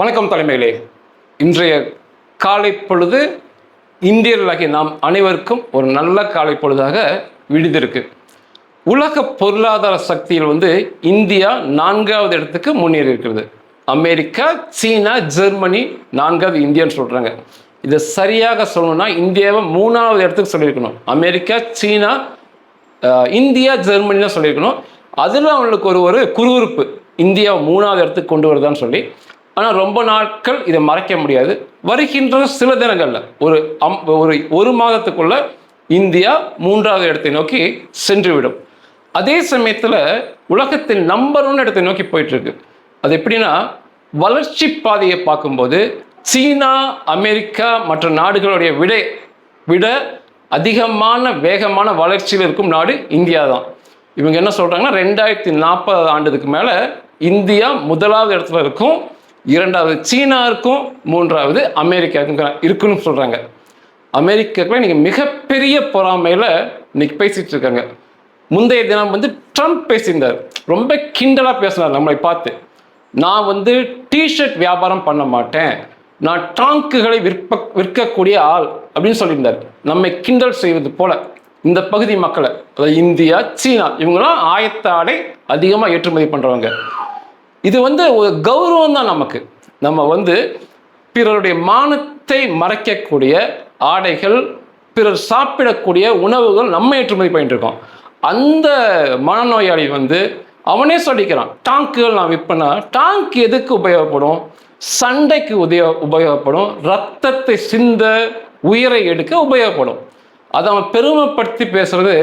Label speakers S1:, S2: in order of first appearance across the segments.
S1: வணக்கம் தலைமையிலே இன்றைய காலை பொழுது இந்தியர்களாகிய நாம் அனைவருக்கும் ஒரு நல்ல காலை பொழுதாக விடுதிருக்கு உலக பொருளாதார சக்தியில் வந்து இந்தியா நான்காவது இடத்துக்கு முன்னேறி இருக்கிறது. அமெரிக்கா சீனா ஜெர்மனி நான்காவது இந்தியான்னு சொல்கிறாங்க இதை சரியாக சொல்லணும்னா இந்தியாவை மூணாவது இடத்துக்கு சொல்லியிருக்கணும். அமெரிக்கா சீனா இந்தியா ஜெர்மனி தான் சொல்லியிருக்கணும். அதில் அவங்களுக்கு ஒரு ஒரு குறுகுறுப்பு. இந்தியா மூணாவது இடத்துக்கு கொண்டு வருதான்னு சொல்லி ஆனால் ரொம்ப நாட்கள் இதை மறைக்க முடியாது. வருகின்ற சில தினங்களில் ஒரு அம் ஒரு ஒரு மாதத்துக்குள்ள இந்தியா மூன்றாவது இடத்தை நோக்கி சென்றுவிடும். அதே சமயத்தில் உலகத்தில் நம்பர் ஒன் இடத்தை நோக்கி போயிட்டுருக்கு. அது எப்படின்னா வளர்ச்சி பாதையை பார்க்கும்போது சீனா அமெரிக்கா மற்ற நாடுகளுடைய விட விட அதிகமான வேகமான வளர்ச்சியில் இருக்கும் நாடு இந்தியா தான். இவங்க என்ன சொல்கிறாங்கன்னா ரெண்டாயிரத்தி நாற்பது ஆண்டுக்கு மேலே இந்தியா முதலாவது இடத்துல இருக்கும். இரண்டாவது சீனாவுக்கும் மூன்றாவது அமெரிக்காவுக்கும் இருக்குன்னு சொல்கிறாங்க அமெரிக்காக்குள்ள இன்றைக்கி மிகப்பெரிய பொறாமையில் இன்னைக்கு பேசிகிட்டு இருக்காங்க. முந்தைய தினம் வந்து ட்ரம்ப் பேசியிருந்தார். ரொம்ப கிண்டலாக பேசினார் நம்மளை பார்த்து. நான் வந்து டிஷர்ட் வியாபாரம் பண்ண மாட்டேன். நான் டாங்குகளை விற்ப விற்கக்கூடிய ஆள் அப்படின்னு சொல்லியிருந்தார். நம்மை கிண்டல் செய்வது போல இந்த பகுதி மக்களை அதாவது இந்தியா சீனா இவங்கெல்லாம் ஆயத்த ஆடை அதிகமாக ஏற்றுமதி பண்ணுறவங்க இது வந்து ஒரு கௌரவம் தான் நமக்கு. நம்ம வந்து பிறருடைய மானத்தை மறைக்கக்கூடிய ஆடைகள் பிறர் சாப்பிடக்கூடிய உணவுகள் நம்ம ஏற்றுமதி பண்ணிட்டு இருக்கோம். அந்த மனநோயாளி வந்து அவனே சொல்லிக்கிறான் டாங்குகள் நான் விற்பனா? டாங்க் எதுக்கு உபயோகப்படும்? சண்டைக்கு உதய உபயோகப்படும். ரத்தத்தை சிந்த உயிரை எடுக்க உபயோகப்படும். அதை அவன் பெருமைப்படுத்தி பேசுறது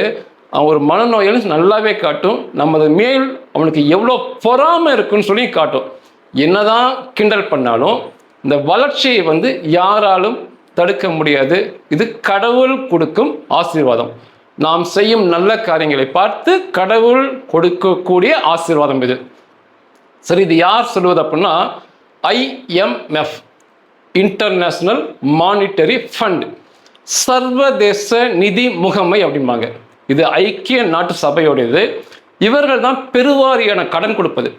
S1: ஒரு மனநோயாளி நல்லாவே காட்டும். நமது மேல் அவனுக்கு எவ்வளோ பொறாமை இருக்குன்னு சொல்லி காட்டும். என்னதான் கிண்டல் பண்ணாலும் இந்த வளர்ச்சியை வந்து யாராலும் தடுக்க முடியாது. இது கடவுள் கொடுக்கும் ஆசீர்வாதம். நாம் செய்யும் நல்ல காரியங்களை பார்த்து கடவுள் கொடுக்கக்கூடிய ஆசீர்வாதம் இது. சரி இது யார் சொல்வது அப்படின்னா ஐஎம்எஃப் இன்டர்நேஷ்னல் மானிட்டரி ஃபண்ட் சர்வதேச நிதி முகமை அப்படிம்பாங்க. இது ஐக்கிய நாட்டு சபையோடையது. இவர்கள் தான் பெருவாரியான கடன் கொடுப்பது.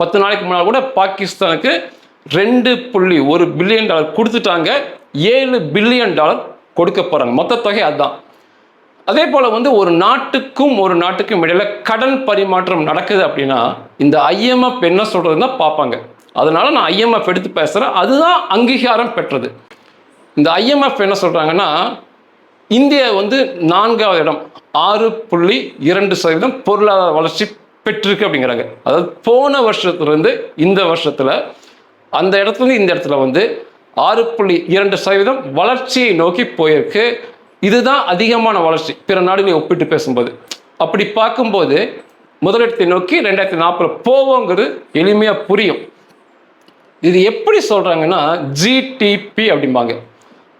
S1: பத்து நாளைக்கு முன்னால் கூட பாகிஸ்தானுக்கு ரெண்டு புள்ளி ஒரு பில்லியன் டாலர் கொடுத்துட்டாங்க. ஏழு பில்லியன் டாலர் கொடுக்க போகிறாங்க மொத்த தொகை அதுதான். அதே போல் வந்து ஒரு நாட்டுக்கும் ஒரு நாட்டுக்கும் இடையில கடன் பரிமாற்றம் நடக்குது அப்படின்னா இந்த ஐஎம்எஃப் என்ன சொல்கிறதுன்னு தான் பார்ப்பாங்க. அதனால நான் ஐஎம்எஃப் எடுத்து பேசுகிறேன் அதுதான் அங்கீகாரம் பெற்றது. இந்த ஐஎம்எஃப் என்ன சொல்கிறாங்கன்னா இந்தியா வந்து நான்காவது இடம். ஆறு புள்ளி இரண்டு சதவீதம் பொருளாதார வளர்ச்சி பெற்றிருக்கு அப்படிங்கிறாங்க. அதாவது போன வருஷத்துலேருந்து இந்த வருஷத்தில் அந்த இடத்துலருந்து இந்த இடத்துல வந்து ஆறு புள்ளி இரண்டு சதவீதம் வளர்ச்சியை நோக்கி போயிருக்கு. இதுதான் அதிகமான வளர்ச்சி. பிற நாடுகளை ஒப்பிட்டு பேசும்போது. அப்படி பார்க்கும்போது முதலிடத்தை நோக்கி ரெண்டாயிரத்தி நாற்பது போவோங்கிறது எளிமையாக புரியும். இது எப்படி சொல்கிறாங்கன்னா ஜிடிபி அப்படிம்பாங்க.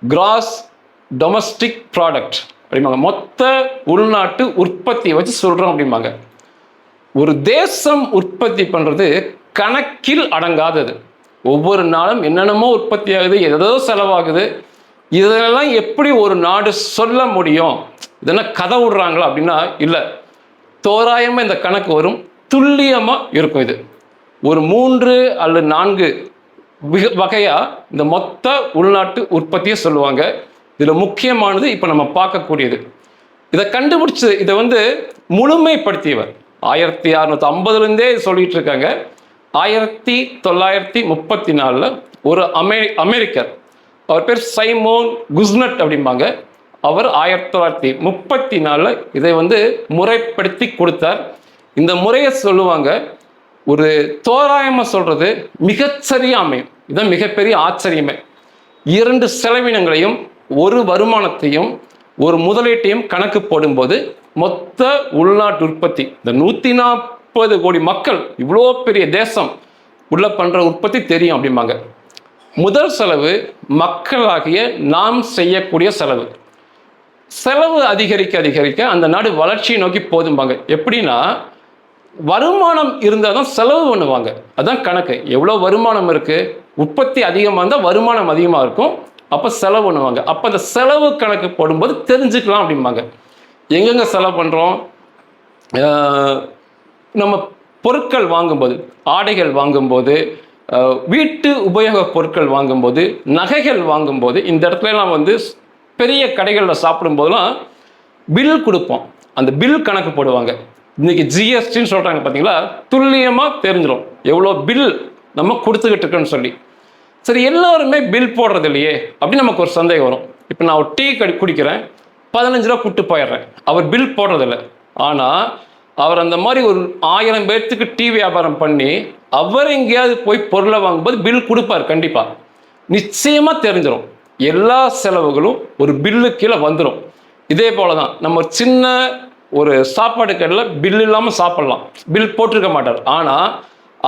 S1: கிராஸ் டொமஸ்டிக் ப்ராடக்ட் அப்படிம்பாங்க. மொத்த உள்நாட்டு உற்பத்தியை வச்சு சொல்கிறோம் அப்படிம்பாங்க. ஒரு தேசம் உற்பத்தி பண்ணுறது கணக்கில் அடங்காதது. ஒவ்வொரு நாளும் என்னென்னமோ உற்பத்தி ஆகுது ஏதோ செலவாகுது. இதெல்லாம் எப்படி ஒரு நாடு சொல்ல முடியும்? இதெல்லாம் கதை விடுறாங்களா அப்படின்னா இல்லை. தோராயமாக இந்த கணக்கு வரும். துல்லியமாக இருக்கும் இது. ஒரு மூன்று அல்லது நான்கு விக- இந்த மொத்த உள்நாட்டு உற்பத்தியை சொல்லுவாங்க. இதில் முக்கியமானது இப்போ நம்ம பார்க்கக்கூடியது. இதை கண்டுபிடிச்சு இதை வந்து முழுமைப்படுத்தியவர். ஆயிரத்தி அறுநூத்தி ஐம்பதுலேருந்தே சொல்லிட்டு இருக்காங்க. ஆயிரத்தி தொள்ளாயிரத்தி முப்பத்தி நாலில் ஒரு அமெ அமெரிக்கர். அவர் பேர் சைமோன் குஸ்னட் அப்படிம்பாங்க. அவர் ஆயிரத்தி தொள்ளாயிரத்தி முப்பத்தி நாலில் இதை வந்து முறைப்படுத்தி கொடுத்தார். இந்த முறையை சொல்லுவாங்க ஒரு தோராயமாக சொல்கிறது மிகச்சரிய அமையும். இதுதான் மிகப்பெரிய ஆச்சரியமே. இரண்டு செலவினங்களையும் ஒரு வருமானத்தையும் ஒரு முதலீட்டையும் கணக்கு போடும்போது மொத்த உள்நாட்டு உற்பத்தி இந்த நூற்றி நாற்பது கோடி மக்கள் இவ்வளோ பெரிய தேசம் உள்ள பண்ணுற உற்பத்தி தெரியும் அப்படிம்பாங்க. முதல் செலவு மக்களாகிய நாம் செய்யக்கூடிய செலவு. செலவு அதிகரிக்க அதிகரிக்க அந்த நாடு வளர்ச்சியை நோக்கி போதும்பாங்க எப்படின்னா வருமானம் இருந்தால் தான் செலவு பண்ணுவாங்க. அதுதான் கணக்கு. எவ்வளோ வருமானம் இருக்குது உற்பத்தி அதிகமாக இருந்தால் வருமானம் அதிகமாக இருக்கும். அப்போ செலவு பண்ணுவாங்க. அப்போ அந்த செலவு கணக்கு போடும்போது தெரிஞ்சுக்கலாம் அப்படிம்பாங்க. எங்கெங்க செலவு பண்ணுறோம் நம்ம பொருட்கள் வாங்கும்போது ஆடைகள் வாங்கும்போது வீட்டு உபயோகப் பொருட்கள் வாங்கும்போது நகைகள் வாங்கும்போது இந்த இடத்துலலாம் வந்து பெரிய கடைகளில் சாப்பிடும்போதெல்லாம் பில் கொடுப்போம். அந்த பில் கணக்கு போடுவாங்க. இன்றைக்கி ஜிஎஸ்டின்னு சொல்கிறாங்க பார்த்தீங்களா துல்லியமாக தெரிஞ்சிடும் எவ்வளோ பில் நம்ம கொடுத்துக்கிட்டு இருக்கோன்னு சொல்லி. சரி எல்லாருமே பில் போடுறது இல்லையே? அப்படின்னு நமக்கு ஒரு சந்தேகம் வரும். இப்போ நான் ஒரு டீ கடி குடிக்கிறேன். பதினஞ்சு ரூபா கூட்டு போயிடுறேன். அவர் பில் போடுறதில்ல ஆனால் அவர் அந்த மாதிரி ஒரு ஆயிரம் பேர்த்துக்கு டீ வியாபாரம் பண்ணி அவர் எங்கேயாவது போய் பொருளை வாங்கும்போது பில் கொடுப்பார் கண்டிப்பாக நிச்சயமாக தெரிஞ்சிடும் எல்லா செலவுகளும் ஒரு பில்லு கீழே வந்துடும் இதே போல தான் நம்ம சின்ன ஒரு சாப்பாடு கடையில் பில் இல்லாமல் சாப்பிட்லாம். பில் போட்டிருக்க மாட்டார். ஆனால்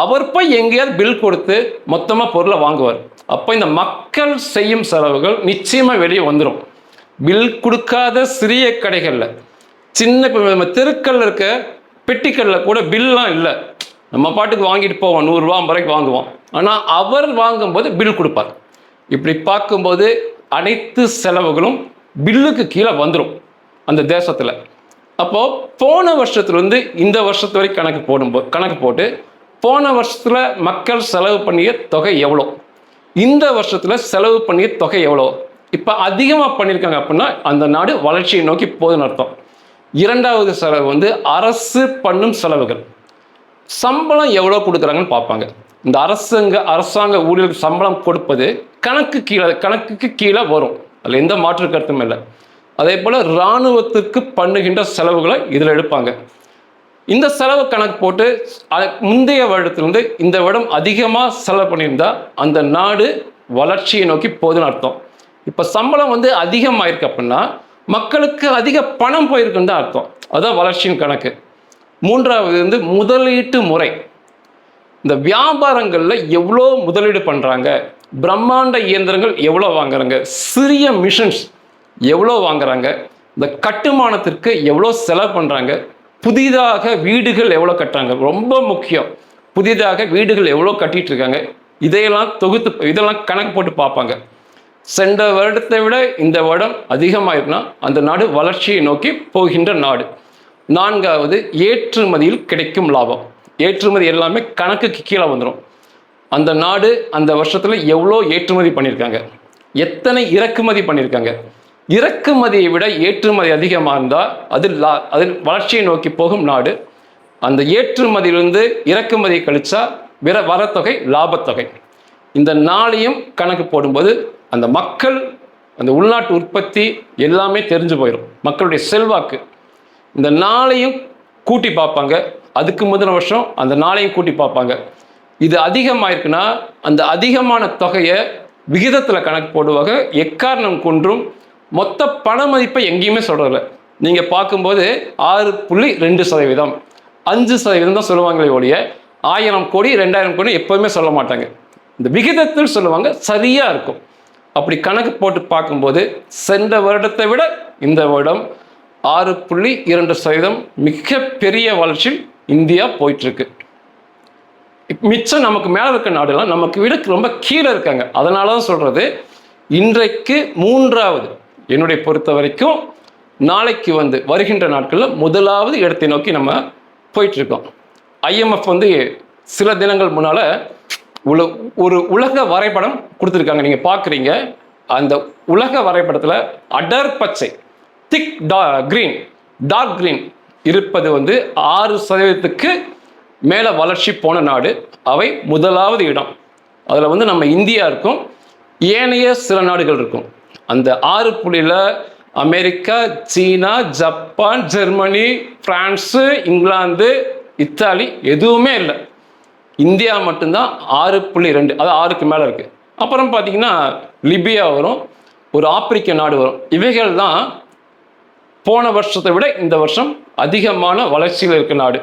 S1: அவர் போய் எங்கேயாவது பில் கொடுத்து மொத்தமாக பொருளை வாங்குவார். அப்போ இந்த மக்கள் செய்யும் செலவுகள் நிச்சயமாக வெளியே வந்துடும் பில் கொடுக்காத சிறிய கடைகளில் சின்ன இப்போ நம்ம தெருக்களில் இருக்க பெட்டிக்கல்லில் கூட பில்லாம் இல்லை. நம்ம பாட்டுக்கு வாங்கிட்டு போவோம் நூறுரூவா ஐம்பது ரூபாய்க்கு வாங்குவோம். ஆனால் அவர் வாங்கும்போது பில் கொடுப்பார். இப்படி பார்க்கும்போது அனைத்து செலவுகளும் பில்லுக்கு கீழே வந்துடும் அந்த தேசத்தில். அப்போது போன வருஷத்துலேருந்து இந்த வருஷத்து வரைக்கும் கணக்கு போடும்போது கணக்கு போட்டு போன வருஷத்தில் மக்கள் செலவு பண்ணிய தொகை எவ்வளோ? இந்த வருஷத்தில் செலவு பண்ணிய தொகை எவ்வளோ? இப்போ அதிகமாக பண்ணியிருக்காங்க அப்படின்னா அந்த நாடு வளர்ச்சியை நோக்கி போதுன்னு அர்த்தம். இரண்டாவது செலவு வந்து அரசு பண்ணும் செலவுகள். சம்பளம் எவ்வளோ கொடுக்குறாங்கன்னு பார்ப்பாங்க. இந்த அரசுங்க அரசாங்க ஊழியர்களுக்கு சம்பளம் கொடுப்பது கணக்கு கீழே கணக்குக்கு கீழே வரும். அதில் எந்த மாற்று கருத்தும் இல்லை. அதே போல் இராணுவத்துக்கு பண்ணுகின்ற செலவுகளை இதில் எடுப்பாங்க. இந்த செலவு கணக்கு போட்டு முந்தைய வருடத்திலிருந்து இந்த வருடம் அதிகமாக செலவு பண்ணியிருந்தா அந்த நாடு வளர்ச்சியை நோக்கி போதுன்னு அர்த்தம். இப்போ சம்பளம் வந்து அதிகமாயிருக்கு அப்படின்னா மக்களுக்கு அதிக பணம் போயிருக்குன்னு தான் அர்த்தம். அதுதான் வளர்ச்சியின் கணக்கு. மூன்றாவது வந்து முதலீட்டு முறை. இந்த வியாபாரங்களில் எவ்வளோ முதலீடு பண்ணுறாங்க பிரம்மாண்ட இயந்திரங்கள் எவ்வளோ வாங்குறாங்க? சிறிய மிஷின்ஸ் எவ்வளோ வாங்குறாங்க? இந்த கட்டுமானத்திற்கு எவ்வளோ செலவு பண்ணுறாங்க புதிதாக வீடுகள் எவ்வளோ கட்டுறாங்க? ரொம்ப முக்கியம். புதிதாக வீடுகள் எவ்வளோ கட்டிட்டு இருக்காங்க இதையெல்லாம் தொகுத்து இதெல்லாம் கணக்கு போட்டு பார்ப்பாங்க. சென்ற வருடத்தை விட இந்த வருடம் அதிகமாயிருக்குன்னா அந்த நாடு வளர்ச்சியை நோக்கி போகின்ற நாடு. நான்காவது ஏற்றுமதியில் கிடைக்கும் லாபம். ஏற்றுமதி எல்லாமே கணக்குக்கு கீழே வந்துடும் அந்த நாடு அந்த வருஷத்தில் எவ்வளோ ஏற்றுமதி பண்ணியிருக்காங்க? எத்தனை இறக்குமதி பண்ணியிருக்காங்க? இறக்குமதியை விட ஏற்றுமதி அதிகமாக இருந்தால் அது லா அது வளர்ச்சியை நோக்கி போகும் நாடு. அந்த ஏற்றுமதியிலிருந்து இறக்குமதி கழிச்சா விர வரத்தொகை லாபத்தொகை. இந்த நாளையும் கணக்கு போடும்போது அந்த மக்கள் அந்த உள்நாட்டு உற்பத்தி எல்லாமே தெரிஞ்சு போயிடும் மக்களுடைய செல்வாக்கு. இந்த நாளையும் கூட்டி பார்ப்பாங்க. அதுக்கு முந்தின வருஷம் அந்த நாளையும் கூட்டி பார்ப்பாங்க. இது அதிகமாயிருக்குன்னா அந்த அதிகமான தொகையை விகிதத்தில் கணக்கு போடுவாங்க. எக்காரணம் கொன்றும் மொத்த பண மதிப்பை எங்கேயுமே சொல்கிறதில்ல நீங்கள் பார்க்கும்போது ஆறு புள்ளி ரெண்டு சதவீதம். அஞ்சு சதவீதம் தான் சொல்லுவாங்களே ஒழிய ஆயிரம் கோடி ரெண்டாயிரம் கோடி எப்போவுமே சொல்ல மாட்டாங்க. இந்த விகிதத்தில் சொல்லுவாங்க சரியாக இருக்கும். அப்படி கணக்கு போட்டு பார்க்கும்போது சென்ற வருடத்தை விட இந்த வருடம் ஆறு புள்ளி இரண்டு சதவீதம் மிகப்பெரிய வளர்ச்சியில் இந்தியா போயிட்டுருக்கு. மிச்சம் நமக்கு மேலே இருக்க நாடுலாம் நமக்கு விட ரொம்ப கீழே இருக்காங்க. அதனால தான் சொல்கிறது இன்றைக்கு மூன்றாவது என்னுடைய பொறுத்த வரைக்கும் நாளைக்கு வந்து வருகின்ற நாட்களில் முதலாவது இடத்தை நோக்கி நம்ம போயிட்டுருக்கோம். ஐஎம்எஃப் வந்து சில தினங்கள் முன்னால் உல ஒரு உலக வரைபடம் கொடுத்துருக்காங்க. நீங்கள் பார்க்குறீங்க அந்த உலக வரைபடத்தில் அடர் பச்சை திக் டா க்ரீன் டார்க் கிரீன் இருப்பது வந்து ஆறு சதவீதத்துக்கு மேலே வளர்ச்சி போன நாடு. அவை முதலாவது இடம். அதில் வந்து நம்ம இந்தியா இருக்கும். ஏனைய சில நாடுகள் இருக்கும். அந்த ஆறு புள்ளியில் அமெரிக்கா சீனா ஜப்பான் ஜெர்மனி பிரான்ஸு இங்கிலாந்து இத்தாலி எதுவுமே இல்லை. இந்தியா மட்டும்தான் ஆறு புள்ளி ரெண்டு அது ஆறுக்கு மேலே இருக்குது அப்புறம் பார்த்தீங்கன்னா லிபியா வரும் ஒரு ஆப்பிரிக்க நாடு வரும். இவைகள் தான் போன வருஷத்தை விட இந்த வருஷம் அதிகமான வளர்ச்சியில் இருக்க நாடு.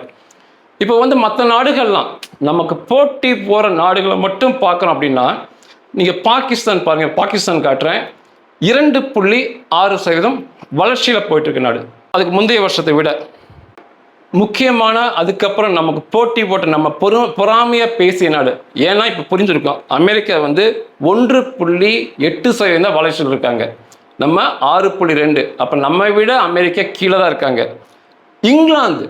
S1: இப்போ வந்து மற்ற நாடுகள்லாம் நமக்கு போட்டி போகிற நாடுகளை மட்டும் பார்க்குறோம் அப்படின்னா நீங்கள் பாகிஸ்தான் பாருங்கள் பாகிஸ்தான் காட்டுறேன். இரண்டு புள்ளி ஆறு சதவீதம் வளர்ச்சியில் போயிட்டுருக்கு நாடு. அதுக்கு முந்தைய வருஷத்தை விட முக்கியமான அதுக்கப்புறம் நமக்கு போட்டி போட்டு நம்ம பொறு பொறாமையாக பேசிய நாடு. ஏன்னா இப்போ புரிஞ்சிருக்கோம். அமெரிக்கா வந்து ஒன்று புள்ளி எட்டு சதவீதம் வளர்ச்சியில் இருக்காங்க. நம்ம ஆறு புள்ளி ரெண்டு. அப்போ நம்ம விட அமெரிக்கா கீழே தான் இருக்காங்க. இங்கிலாந்து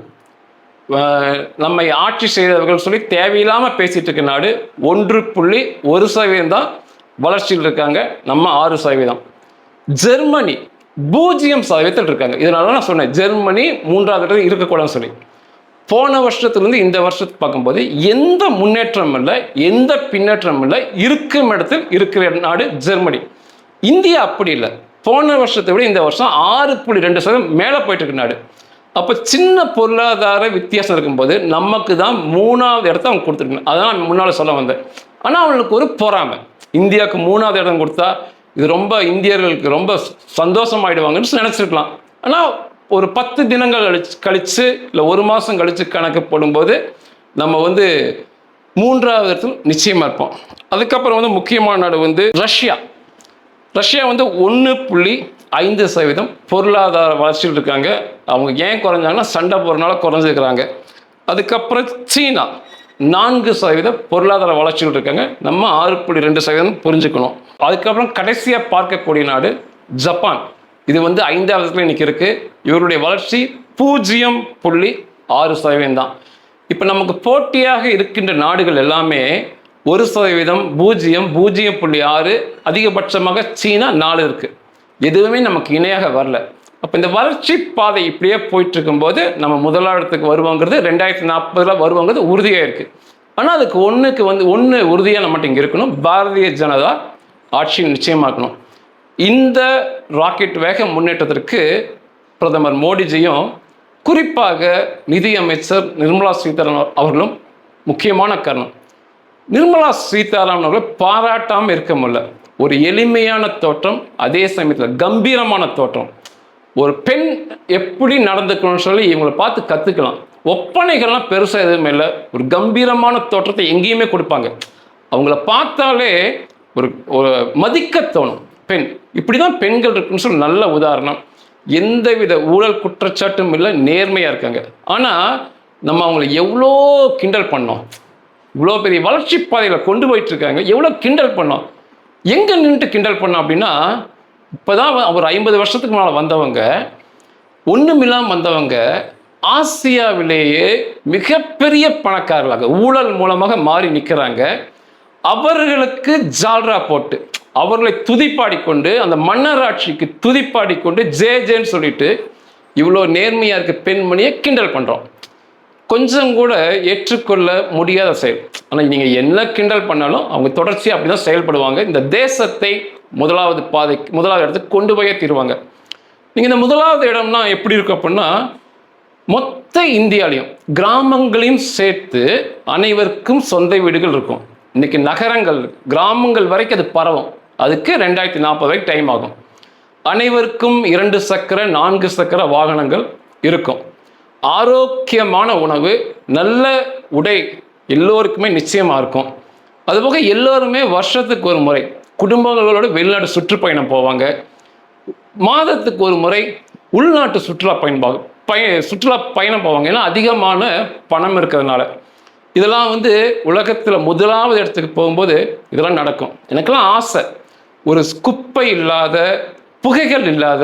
S1: நம்மை ஆட்சி செய்தவர்கள் சொல்லி தேவையில்லாமல் பேசிகிட்டு இருக்க நாடு ஒன்று புள்ளி ஒரு சதவீதம் தான் வளர்ச்சியில் இருக்காங்க. நம்ம ஆறு சதவீதம். ஜெர்மனி பூஜ்ஜியம் சதவீதத்தில் இருக்காங்க. இதனால நான் சொன்னேன் ஜெர்மனி மூன்றாவது இடத்துல இருக்கக்கூடாதுன்னு சொல்லி போன வருஷத்துலேருந்து இந்த வருஷத்துக்கு பார்க்கும்போது எந்த முன்னேற்றம் இல்லை எந்த பின்னேற்றம் இல்லை இருக்கும் இடத்தில் இருக்கிற நாடு ஜெர்மனி. இந்தியா அப்படி இல்லை. போன வருஷத்தை விட இந்த வருஷம் ஆறு புள்ளி ரெண்டு சதவீதம் மேலே போயிட்டு இருக்கு நாடு. அப்போ சின்ன பொருளாதார வித்தியாசம் இருக்கும்போது நமக்கு தான் மூணாவது இடத்த அவங்க கொடுத்துருக்கணும். அதான் முன்னால் சொல்ல வந்தேன். ஆனால் அவங்களுக்கு ஒரு பொறாமை. இந்தியாவுக்கு மூணாவது இடம் கொடுத்தா இது ரொம்ப இந்தியர்களுக்கு ரொம்ப சந்தோஷமாயிடுவாங்கன்னு நினச்சிருக்கலாம். ஆனால் ஒரு பத்து தினங்கள் கழிச்சு கழித்து இல்லை ஒரு மாதம் கழித்து கணக்கு போடும்போது நம்ம வந்து மூன்றாவது இடத்துல நிச்சயமாக இருப்போம். அதுக்கப்புறம் வந்து முக்கியமான நாடு வந்து ரஷ்யா. ரஷ்யா வந்து ஒன்று புள்ளி ஐந்து சதவீதம் பொருளாதார வளர்ச்சியில் இருக்காங்க. அவங்க ஏன் குறைஞ்சாங்கன்னா சண்டை போகிறனால குறைஞ்சிருக்கிறாங்க. அதுக்கப்புறம் சீனா நான்கு சதவீதம் பொருளாதார வளர்ச்சியில் இருக்காங்க. நம்ம ஆறு புள்ளி ரெண்டு சதவீதம் புரிஞ்சுக்கணும். அதுக்கப்புறம் கடைசியாக பார்க்கக்கூடிய நாடு ஜப்பான். இது வந்து ஐந்தாவது இடத்துல இன்னைக்கு இருக்கு இவருடைய வளர்ச்சி பூஜ்ஜியம் புள்ளி ஆறு சதவீதம் தான். இப்போ நமக்கு போட்டியாக இருக்கின்ற நாடுகள் எல்லாமே ஒரு சதவீதம் பூஜ்ஜியம் பூஜ்ஜியம் புள்ளி ஆறு அதிகபட்சமாக சீனா நாலு இருக்கு. எதுவுமே நமக்கு இணையாக வரல. அப்போ இந்த வளர்ச்சி பாதை இப்படியே போயிட்டு இருக்கும்போது நம்ம முதலாளத்துக்கு வருவோங்கிறது ரெண்டாயிரத்தி நாற்பதுல வருவோங்கிறது உறுதியாக இருக்கு. ஆனால் அதுக்கு ஒன்றுக்கு வந்து ஒன்று உறுதியாக நம்மகிட்ட இங்கே இருக்கணும். பாரதிய ஜனதா ஆட்சி நிச்சயமாக்கணும். இந்த ராக்கெட் வேக முன்னேற்றத்திற்கு பிரதமர் மோடிஜியும் குறிப்பாக நிதியமைச்சர் நிர்மலா சீதாராமன் அவர்களும் முக்கியமான காரணம். நிர்மலா சீதாராமன் அவர்கள் பாராட்டாமல் இருக்க முடியல. ஒரு எளிமையான தோற்றம் அதே சமயத்தில் கம்பீரமான தோற்றம். ஒரு பெண் எப்படி நடந்துக்கணும்னு சொல்லி இவங்களை பார்த்து கற்றுக்கலாம் ஒப்பனைகள்லாம் பெருசாக எதுவுமே இல்லை. ஒரு கம்பீரமான தோற்றத்தை எங்கேயுமே கொடுப்பாங்க. அவங்கள பார்த்தாலே ஒரு ஒரு மதிக்க தோணும் பெண் இப்படி தான் பெண்கள் இருக்குன்னு சொல்லி நல்ல உதாரணம். எந்தவித ஊழல் குற்றச்சாட்டும் இல்லை நேர்மையாக இருக்காங்க. ஆனால் நம்ம அவங்கள எவ்வளோ கிண்டல் பண்ணோம். இவ்வளோ பெரிய வளர்ச்சி பாதையில் கொண்டு போயிட்டு இருக்காங்க எவ்வளோ கிண்டல் பண்ணோம். எங்கே நின்றுட்டு கிண்டல் பண்ணோம் அப்படின்னா இப்போ தான் ஒரு ஐம்பது வருஷத்துக்கு மேலே வந்தவங்க ஒன்றுமில்லாமல் வந்தவங்க ஆசியாவிலேயே மிகப்பெரிய பணக்காரர்களாக ஊழல் மூலமாக மாறி நிற்கிறாங்க அவர்களுக்கு ஜால்ரா போட்டு அவர்களை துதிப்பாடிக்கொண்டு அந்த மன்னராட்சிக்கு துதிப்பாடிக்கொண்டு ஜே ஜேன்னு சொல்லிட்டு இவ்வளோ நேர்மையாக இருக்க பெண்மணியை கிண்டல் பண்ணுறோம் கொஞ்சம் கூட ஏற்றுக்கொள்ள முடியாத செயல். ஆனால் நீங்கள் என்ன கிண்டல் பண்ணாலும் அவங்க தொடர்ச்சியாக அப்படி தான் செயல்படுவாங்க. இந்த தேசத்தை முதலாவது பாதை முதலாவது இடத்துக்கு கொண்டு போயே தீருவாங்க. நீங்கள் இந்த முதலாவது இடம்னா எப்படி இருக்கும் அப்படின்னா மொத்த இந்தியாலையும் கிராமங்களையும் சேர்த்து அனைவருக்கும் சொந்த வீடுகள் இருக்கும். இன்னைக்கு நகரங்கள் கிராமங்கள் வரைக்கும் அது பரவும். அதுக்கு ரெண்டாயிரத்தி நாற்பது வரைக்கும் டைம் ஆகும். அனைவருக்கும் இரண்டு சக்கர நான்கு சக்கர வாகனங்கள் இருக்கும். ஆரோக்கியமான உணவு நல்ல உடை எல்லோருக்குமே நிச்சயமாக இருக்கும். அதுபோக எல்லோருமே வருஷத்துக்கு ஒரு முறை குடும்பங்களோட வெளிநாடு சுற்றுப்பயணம் போவாங்க. மாதத்துக்கு ஒரு முறை உள்நாட்டு சுற்றுலா பயன்பாக பய சுற்றுலா பயணம் போவாங்க. ஏன்னா அதிகமான பணம் இருக்கிறதுனால. இதெல்லாம் வந்து உலகத்தில் முதலாவது இடத்துக்கு போகும்போது இதெல்லாம் நடக்கும். எனக்கெல்லாம் ஆசை. ஒரு குப்பை இல்லாத புகைகள் இல்லாத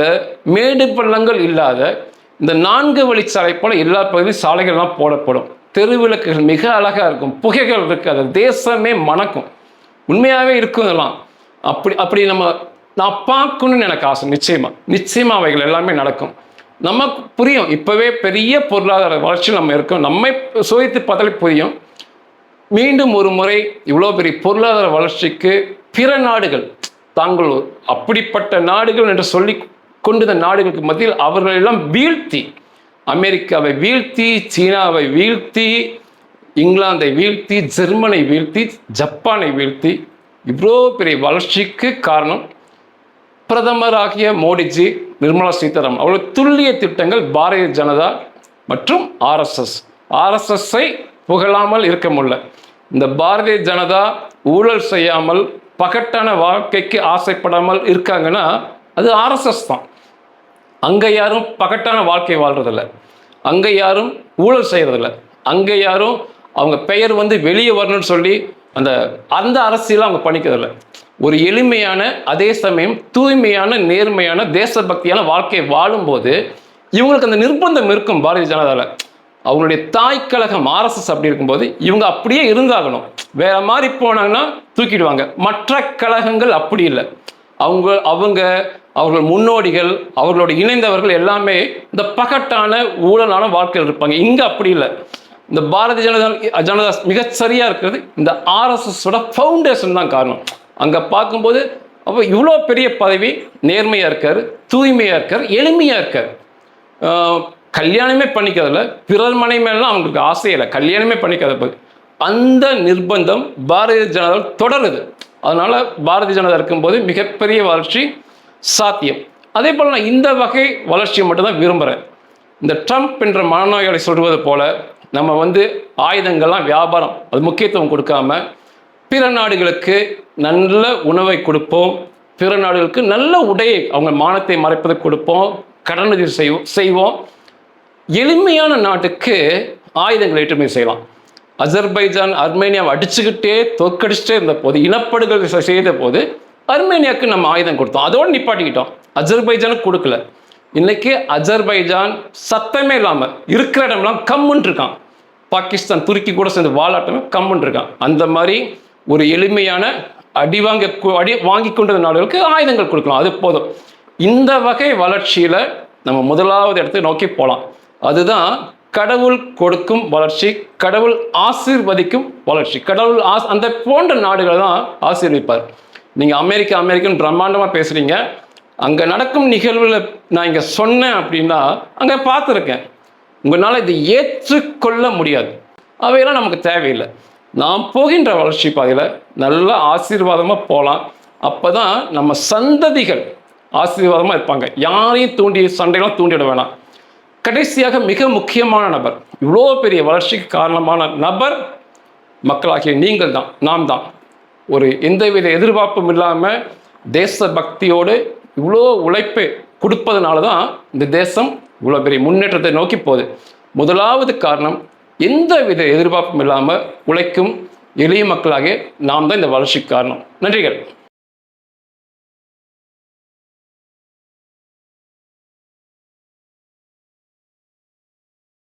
S1: மேடு பள்ளங்கள் இல்லாத இந்த நான்கு வழிச்சாலை போல எல்லா பகுதியும் சாலைகள்லாம் போடப்படும். தெருவிளக்குகள் மிக அழகாக இருக்கும். புகைகள் இருக்காது தேசமே மணக்கும். உண்மையாகவே இருக்கும் இதெல்லாம். அப்படி அப்படி நம்ம நான் பார்க்கணும்னு எனக்கு ஆசை. நிச்சயமாக நிச்சயமாக அவைகள் எல்லாமே நடக்கும். நமக்கு புரியும். இப்போவே பெரிய பொருளாதார வளர்ச்சி நம்ம இருக்கோம். நம்மை சுவைத்து பார்த்தாலே புரியும். மீண்டும் ஒரு முறை இவ்வளோ பெரிய பொருளாதார வளர்ச்சிக்கு பிற நாடுகள் தாங்கள் அப்படிப்பட்ட நாடுகள் என்று சொல்லி கொண்டிருந்த நாடுகளுக்கு மத்தியில் அவர்களெல்லாம் வீழ்த்தி அமெரிக்காவை வீழ்த்தி சீனாவை வீழ்த்தி இங்கிலாந்தை வீழ்த்தி ஜெர்மனை வீழ்த்தி ஜப்பானை வீழ்த்தி இவ்வளோ பெரிய வளர்ச்சிக்கு காரணம் பிரதமராகிய மோடிஜி நிர்மலா சீதாராமன். அவர்கள் துல்லிய திட்டங்கள் பாரதிய ஜனதா மற்றும் ஆர்எஸ்எஸ் ஆர்எஸ்எஸ்ஸை புகழாமல் இருக்க முடியல. இந்த பாரதிய ஜனதா ஊழல் செய்யாமல் பகட்டான வாழ்க்கைக்கு ஆசைப்படாமல் இருக்காங்கன்னா அது ஆர்எஸ்எஸ் தான். அங்கே யாரும் பகட்டான வாழ்க்கை வாழ்கிறதில்ல அங்கே யாரும் ஊழல் செய்கிறதில்ல அங்கே யாரும் அவங்க பெயர் வந்து வெளியே வரணும்னு சொல்லி அந்த அந்த அரசியலை அவங்க பண்ணிக்கிறதில்ல. ஒரு எளிமையான அதே சமயம் தூய்மையான நேர்மையான தேசபக்தியான வாழ்க்கையை வாழும்போது இவங்களுக்கு அந்த நிர்பந்தம் இருக்கும் பாரதிய ஜனதாவில் அவங்களுடைய தாய் கழகம் ஆர்எஸ்எஸ் அப்படி இருக்கும்போது இவங்க அப்படியே இருந்தாகணும். வேற மாதிரி போனாங்கன்னா தூக்கிடுவாங்க. மற்ற கழகங்கள் அப்படி இல்லை. அவங்க அவங்க அவர்கள் முன்னோடிகள் அவர்களோட இணைந்தவர்கள் எல்லாமே இந்த பகட்டான ஊழலான வாழ்க்கையில் இருப்பாங்க. இங்கே அப்படி இல்லை. இந்த பாரதிய ஜனதா ஜனதா மிக இருக்கிறது இந்த ஆர்எஸ்எஸோட ஃபவுண்டேஷன் தான் காரணம். அங்கே பார்க்கும்போது அப்போ இவ்வளோ பெரிய பதவி நேர்மையாக இருக்கார் தூய்மையாக இருக்கார் எளிமையாக இருக்கார். கல்யாணமே பண்ணிக்கிறதுல பிறர் மனை மேலாம் அவங்களுக்கு ஆசை இல்லை. கல்யாணமே பண்ணிக்காத அந்த நிர்பந்தம் பாரதிய ஜனதா தொடருது. அதனால பாரதிய ஜனதா இருக்கும்போது மிகப்பெரிய வளர்ச்சி சாத்தியம். அதே போல் நான் இந்த வகை வளர்ச்சியை மட்டும்தான் விரும்புகிறேன் இந்த ட்ரம்ப் என்ற மனநோயாளி சொல்வது போல நம்ம வந்து ஆயுதங்கள்லாம் வியாபாரம் அது முக்கியத்துவம் கொடுக்காம பிற நாடுகளுக்கு நல்ல உணவை கொடுப்போம். பிற நாடுகளுக்கு நல்ல உடையை அவங்க மானத்தை மறைப்பதற்கு கொடுப்போம். கடனுதவி செய்வோம் செய்வோம். எளிமையான நாட்டுக்கு ஆயுதங்கள் ஏற்றுமதி செய்யலாம். அஜர்பைஜான் அர்மேனியாவை அடிச்சுக்கிட்டே தோற்கடிச்சிட்டே இருந்த போது இனப்படுகொலை செய்த போது அர்மேனியாவுக்கு நம்ம ஆயுதம் கொடுத்தோம். அதோடு நிப்பாட்டிக்கிட்டோம். அஜர்பைஜானுக்கு கொடுக்கல. இன்னைக்கு அஜர்பைஜான் சத்தமே இல்லாமல் இருக்கிற இடம்லாம் கம்முன்னு இருக்கான் பாகிஸ்தான் துருக்கி கூட சேர்ந்து வாலாட்டமே கம்முன்னு இருக்கான் அந்த மாதிரி ஒரு எளிமையான அடி வாங்க அடி வாங்கி கொண்ட நாடுகளுக்கு ஆயுதங்கள் கொடுக்கலாம். அது போதும். இந்த வகை வளர்ச்சியில் நம்ம முதலாவது இடத்தை நோக்கி போகலாம். அதுதான் கடவுள் கொடுக்கும் வளர்ச்சி கடவுள் ஆசீர்வதிக்கும் வளர்ச்சி. கடவுள் ஆஸ் அந்த போன்ற நாடுகளை தான் ஆசீர்விப்பார். நீங்கள் அமெரிக்கா அமெரிக்கன் பிரம்மாண்டமாக பேசுகிறீங்க அங்கே நடக்கும் நிகழ்வில் நான் இங்கே சொன்னேன் அப்படின்னா அங்கே பார்த்துருக்கேன். உங்களால் இதை ஏற்றுக்கொள்ள முடியாது. அவையெல்லாம் நமக்கு தேவையில்லை. நாம் போகின்ற வளர்ச்சி பாதையில் நல்ல ஆசீர்வாதமாக போகலாம் அப்போ தான் நம்ம சந்ததிகள் ஆசீர்வாதமாக இருப்பாங்க. யாரையும் தூண்டி சண்டைகளும் தூண்டிட வேணாம். கடைசியாக மிக முக்கியமான நபர் இவ்வளோ பெரிய வளர்ச்சிக்கு காரணமான நபர் மக்களாகிய நீங்கள் தான் நாம் தான். ஒரு எந்தவித எதிர்பார்ப்பும் இல்லாமல் தேசபக்தியோடு இவ்வளோ உழைப்பை கொடுப்பதனால தான் இந்த தேசம் இவ்வளோ பெரிய முன்னேற்றத்தை நோக்கி போகுது. முதலாவது காரணம் எந்தவித எதிர்பார்ப்பும் இல்லாமல் உழைக்கும் எளிய மக்களாகிய நாம் தான் இந்த வளர்ச்சிக்கு காரணம். நன்றிகள்.